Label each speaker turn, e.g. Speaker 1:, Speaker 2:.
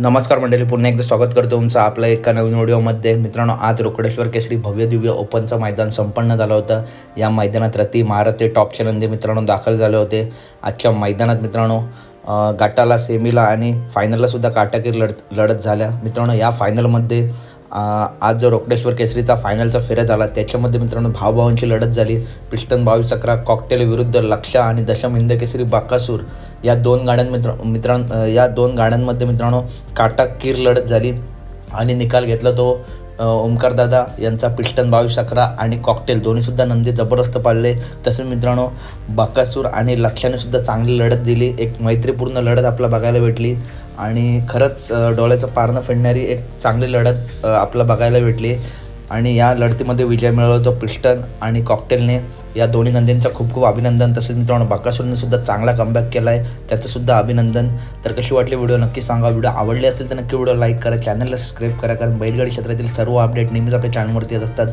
Speaker 1: नमस्कार मंडळी पुन्हा एकदा स्वागत करतो तुमचं आपल्या एका नवीन व्हिडिओमध्ये. मित्रांनो आज रोकडेश्वर केसरी भव्य दिव्य ओपनचं मैदान संपन्न झालं होतं. या मैदानात रती महारथी टॉप नंदी मित्रांनो दाखल झाले होते. आजच्या मैदानात मित्रांनो अं, गाटाला सेमीला आणि फायनलला सुद्धा काटाकीर लढत लढत झाल्या. मित्रांनो या फायनलमध्ये आज जो रोकडेश्वर केसरीचा फायनलचा फेऱ्या झाला त्याच्यामध्ये मित्रांनो भावभावांची लढत झाली. पिस्टन बावीस अकरा कॉकटेल विरुद्ध लक्षा आणि दशम हिंद केसरी बाकासूर. या दोन गाड्यां मित्र मित्रां या दोन गाड्यांमध्ये मित्रांनो काटा कीर लढत झाली आणि निकाल घेतला तो अ, ओमकारदादा यांचा पिस्टन बावीस अकरा आणि कॉकटेल दोन्हीसुद्धा नंदी जबरदस्त पाळले. तसेच मित्रांनो बाकासूर आणि लक्षाने सुद्धा चांगली लढत दिली. एक मैत्रीपूर्ण लढत आपल्याला बघायला भेटली. आणि खरंच डोळ्याचं पारणं फेडणारी एक चांगली लढत आपलं बघायला भेटली. आणि या लढतीमध्ये विजय मिळवला तो पिस्टन आणि कॉकटेलने. या दोन्ही नंदींचं खूप खूप अभिनंदन. तसेच मित्रांनो बाकासूरने सुद्धा चांगला कमबॅक केला आहे त्याचंसुद्धा अभिनंदन. तर कशी वाटली व्हिडिओ? नक्की सांगा. व्हिडिओ आवडले असेल तर नक्की व्हिडिओ लाईक करा. चॅनलला सबस्क्राईब करा. कारण बैलगाडी क्षेत्रातील सर्व अपडेट नेहमीच आपल्या चॅनलवरती येत असतात.